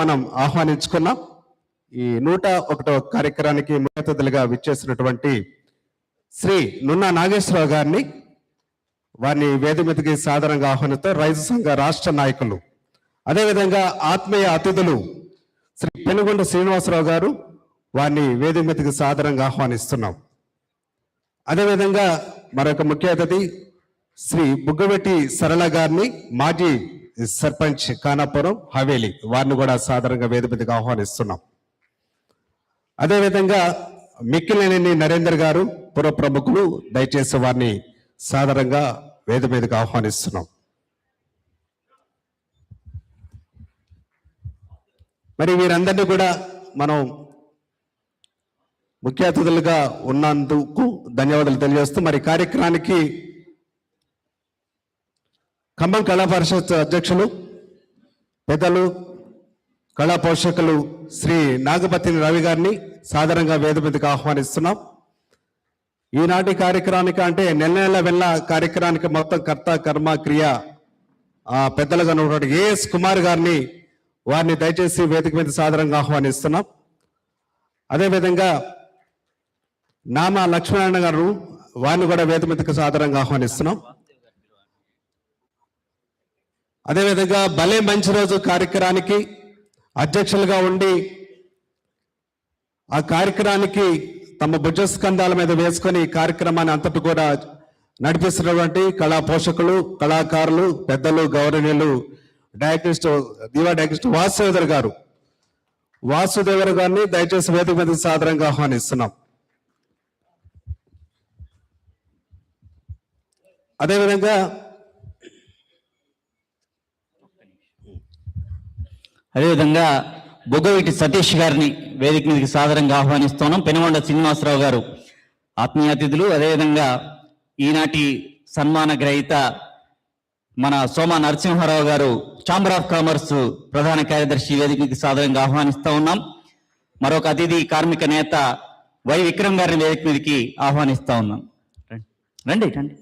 మనం ఆహ్వానించుకున్నాం. ఈ నూట ఒకటో కార్యక్రమానికి ముఖ్యతిథులుగా విచ్చేసినటువంటి శ్రీ నున్నా నాగేశ్వరరావు గారిని వారిని వేది మీదకి సాధారణంగా ఆహ్వానితో రైతు సంఘ రాష్ట్ర నాయకులు అదేవిధంగా ఆత్మీయ అతిథులు శ్రీ పెనుగొండ శ్రీనివాసరావు గారు వారిని వేది మీదకి సాధారణంగా ఆహ్వానిస్తున్నాం. అదేవిధంగా మరొక ముఖ్య అతిథి శ్రీ బుగ్గవెట్టి సరళ గారిని మాజీ సర్పంచ్ కానాపురం హవేలి. వారిని కూడా సాధారణంగా వేది ఆహ్వానిస్తున్నాం. అదేవిధంగా మిక్కిలేని నరేందర్ గారు పుర ప్రముఖులు దయచేసి వారిని సాధారణంగా వేద మీదకి ఆహ్వానిస్తున్నాం. మరి వీరందరినీ కూడా మనం ముఖ్య అతిథులుగా ఉన్నందుకు ధన్యవాదాలు తెలియజేస్తూ మరి కార్యక్రమానికి ఖమ్మం కళా పరిషత్ అధ్యక్షులు పెద్దలు కళా పోషకులు శ్రీ నాగపతి రవి గారిని సాధారణంగా వేద ఆహ్వానిస్తున్నాం. ఈనాటి కార్యక్రమానికి అంటే నెల నెల వెళ్ళ కార్యక్రమానికి మొత్తం కర్త కర్మ క్రియ ఆ పెద్దలుగా ఉన్నటువంటి ఏఎస్ కుమార్ గారిని వారిని దయచేసి వేదిక మీద సాధారణంగా ఆహ్వానిస్తున్నాం. అదేవిధంగా నామ లక్ష్మీనారాయణ గారు వారిని కూడా వేదిక మీదకి సాధారణంగా ఆహ్వానిస్తున్నాం. అదేవిధంగా భలే మంచి రోజు కార్యక్రమానికి అధ్యక్షులుగా ఉండి ఆ కార్యక్రమానికి తమ భుజస్కంధాల మీద వేసుకొని కార్యక్రమాన్ని అంతటి కూడా నడిపిస్తున్నటువంటి కళా పోషకులు కళాకారులు పెద్దలు గౌరవనీయులు డయాగ్నిస్ట్ దీవా డయాగ్నిస్ట్ వాసుదేవర్ గారు. వాసుదేవర్ గారిని దయచేసి వేదిక మీద సాధారణంగా ఆహ్వానిస్తున్నాం. అదేవిధంగా అదేవిధంగా బొగ్గవీటి సతీష్ గారిని వేదిక మీదకి సాదరంగా ఆహ్వానిస్తున్నాం. పెనుగొండ శ్రీనివాసరావు గారు ఆత్మీయ అతిథులు. అదేవిధంగా ఈనాటి సన్మాన గ్రహీత మన సోమ నరసింహారావు గారు ఛాంబర్ ఆఫ్ కామర్స్ ప్రధాన కార్యదర్శి వేదిక మీదకి సాదరంగా ఉన్నాం. మరొక అతిథి కార్మిక నేత వై విక్రమ్ గారిని వేదిక మీదకి ఆహ్వానిస్తూ ఉన్నాం. రండి రండి.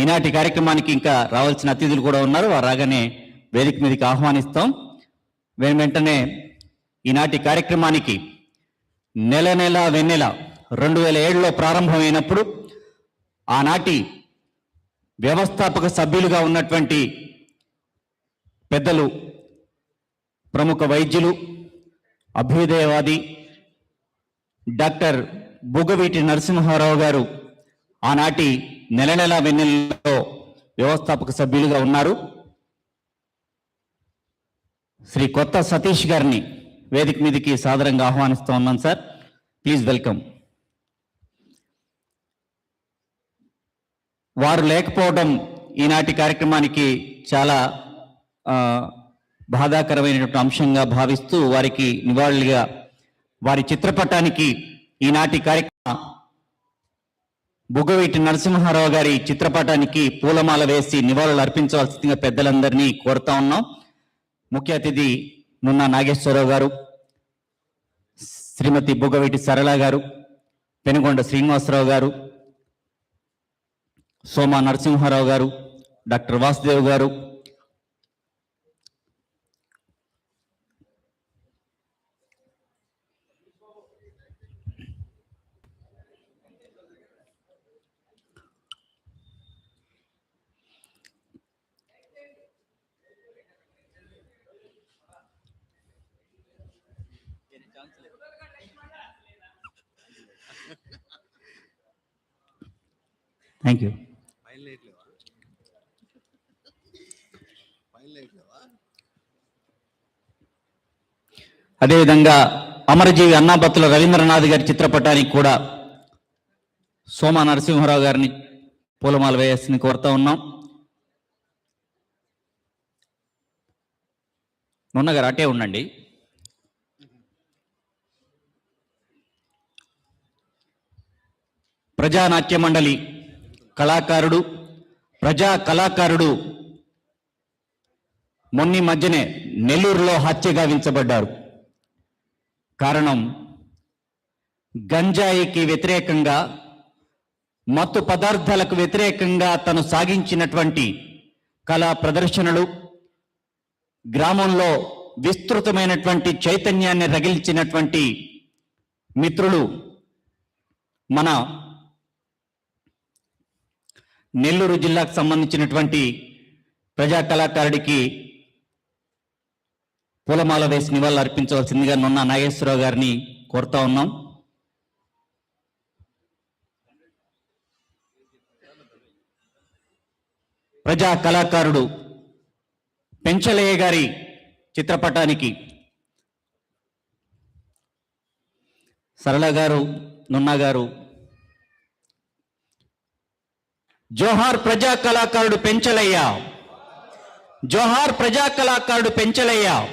ఈనాటి కార్యక్రమానికి ఇంకా రావాల్సిన అతిథులు కూడా ఉన్నారు. వారు రాగానే వేదిక మీదకి ఆహ్వానిస్తాం. మేము వెంటనే ఈనాటి కార్యక్రమానికి నెల నెల వెన్నెల రెండు వేల ఏడులో ప్రారంభమైనప్పుడు ఆనాటి వ్యవస్థాపక సభ్యులుగా ఉన్నటువంటి పెద్దలు ప్రముఖ వైద్యులు అభ్యుదయవాది డాక్టర్ బుగ్గవీటి నరసింహారావు గారు ఆనాటి నెల నెల వెన్నెలలో వ్యవస్థాపక సభ్యులుగా ఉన్నారు. శ్రీ కొత్త సతీష్ గారిని వేదిక మీదకి సాదరంగా ఆహ్వానిస్తూ ఉన్నాం సార్. Please welcome. వారు లేకపోవడం ఈనాటి కార్యక్రమానికి చాలా బాధాకరమైనటువంటి అంశంగా భావిస్తూ వారికి నివాళులుగా వారి చిత్రపటానికి ఈనాటి కార్యక్రమ బుగ్గవీటి నరసింహారావు గారి చిత్రపటానికి పూలమాల వేసి నివాళులు అర్పించవలసిందిగా పెద్దలందరినీ కోరుతా ఉన్నాం. ముఖ్య అతిథి నున్న నాగేశ్వరరావు గారు శ్రీమతి బుగ్గవీటి సరళ గారు పెనుగొండ శ్రీనివాసరావు గారు సోమ నరసింహారావు గారు డాక్టర్ వాసుదేవ్ గారు థ్యాంక్ యూ అదేవిధంగా అమరజీవి అన్నాపత్తుల రవీంద్రనాథ్ గారి చిత్రపటానికి కూడా సోమ నరసింహారావు గారిని పూలమాల వేయాల్సింది కోరుతా ఉన్నాం. నున్నగారు అటే ఉండండి. ప్రజానాట్య మండలి కళాకారుడు ప్రజా కళాకారుడు మొన్ని మధ్యనే నెల్లూరులో హత్య గావించబడ్డారు కారణం గంజాయికి వ్యతిరేకంగా మత్తు పదార్థాలకు వ్యతిరేకంగా తను సాగించినటువంటి కళా ప్రదర్శనలు గ్రామంలో విస్తృతమైనటువంటి చైతన్యాన్ని రగిల్చినటువంటి మిత్రులు మన నెల్లూరు జిల్లాకు సంబంధించినటువంటి ప్రజా కళాకారుడికి పూలమాల వేసి నివాళులు అర్పించవలసిందిగా నున్న నాగేశ్వరరావు గారిని కోరుతా ఉన్నాం. ప్రజా కళాకారుడు పెంచలయ్య గారి చిత్రపటానికి సరళ గారు నున్నా గారు జోహార్ ప్రజా కళాకారుడు పెంచలయ్య. జోహార్ ప్రజా కళాకారుడు పెంచలయ్య.